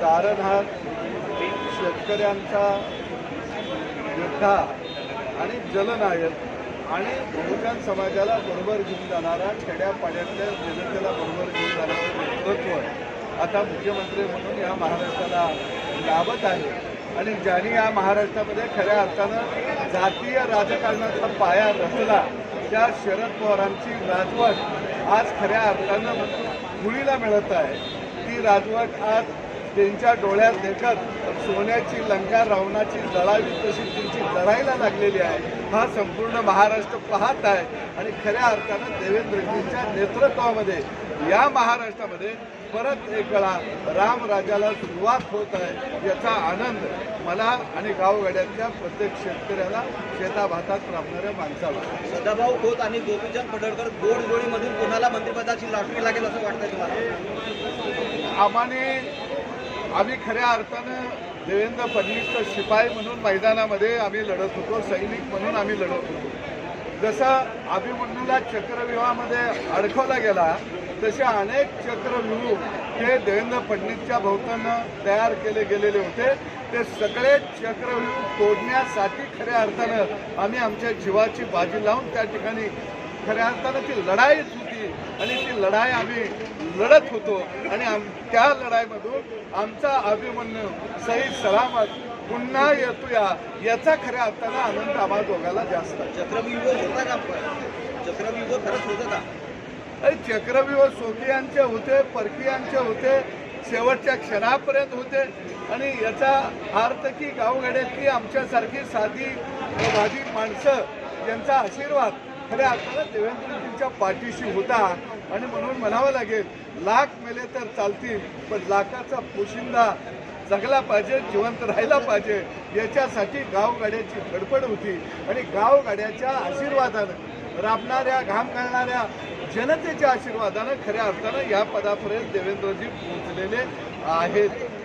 कारण हा शेतकऱ्यांचा योद्धा आणि जलनायक आणि बहुजन समाजाला बरोबर घेऊन जाणारा खेड्यापाड्यातल्या जनतेला बरोबर घेऊन जाणारं नेतृत्व आता मुख्यमंत्री म्हणून या महाराष्ट्राला लाभत आहे. आणि ज्यांनी या महाराष्ट्रामध्ये खऱ्या अर्थानं जातीय राजकारणाचा पाया रचला त्या शरद पवारांची राजवट आज खऱ्या अर्थानं मुलीला मिळत आहे. ती राजवट आज त्यांच्या डोळ्यात देखत सोन्याची लंका रावणाची जळावी तशी त्यांची जळायला लागलेली आहे. हा संपूर्ण महाराष्ट्र पाहत आहे. आणि खऱ्या अर्थानं देवेंद्रजींच्या नेतृत्वामध्ये या महाराष्ट्रामध्ये परत एक वेळा रामराजाला सुरुवात होत आहे याचा आनंद मला आणि गावगाड्यातल्या प्रत्येक शेतकऱ्याला शेताभातात राबणाऱ्या माणसाला. सदाभाऊ खोत आणि गोपीचंद पडळकर गोड जोडीमधून कोणाला मंत्रिपदाची लॉटरी लागेल असं वाटतंय तुम्हाला? आम्हाने आम्ही खऱ्या अर्थानं देवेंद्र फडणवीसचा शिपाई म्हणून मैदानामध्ये आम्ही लढत होतो सैनिक म्हणून आम्ही लढत होतो. जसं अभिमन्यूला चक्रव्यूहामध्ये अडकवला गेला तसे अनेक चक्रव्यूह हे देवेंद्र फडणवीसच्या भोवतानं तयार केले गेलेले होते. ते सगळे चक्रव्यूह तोडण्यासाठी खऱ्या अर्थानं आम्ही आमच्या जीवाची बाजी लावून त्या ठिकाणी खऱ्या अर्थानं ती लढाईच होती आणि ती लढाई आम्ही लढत होतो. आणि आम त्या लढाईमधून आमचा अभिमन्यू सही सलामत पुन्हा येतो या याचा खऱ्या अर्थानं आनंद आम्हा दोघाला जास्त. चक्रव्यूह होता का? चक्रव्यूह खरंच होतं का? अरे चक्रव्यूह स्वकीयांचे होते परकीयांचे होते शेवटच्या क्षणापर्यंत होते. आणि याचा अर्थ की गावगाड्यातली आमच्यासारखी साधी वाधी माणसं यांचा आशीर्वाद खऱ्या अर्थानं देवेंद्रजींच्या पाठीशी होता. आणि म्हणून म्हणावं लागेल लाख मेले तर चालतील पण लाखाचा पोशिंदा जगला पाहिजे जिवंत राहायला पाहिजे याच्यासाठी गावगाड्याची धडपड होती. आणि गावगाड्याच्या आशीर्वादानं राबणाऱ्या घाम घालणाऱ्या जनतेच्या आशीर्वादानं खऱ्या अर्थानं या पदापर्यंत देवेंद्रजी पोहोचलेले आहेत.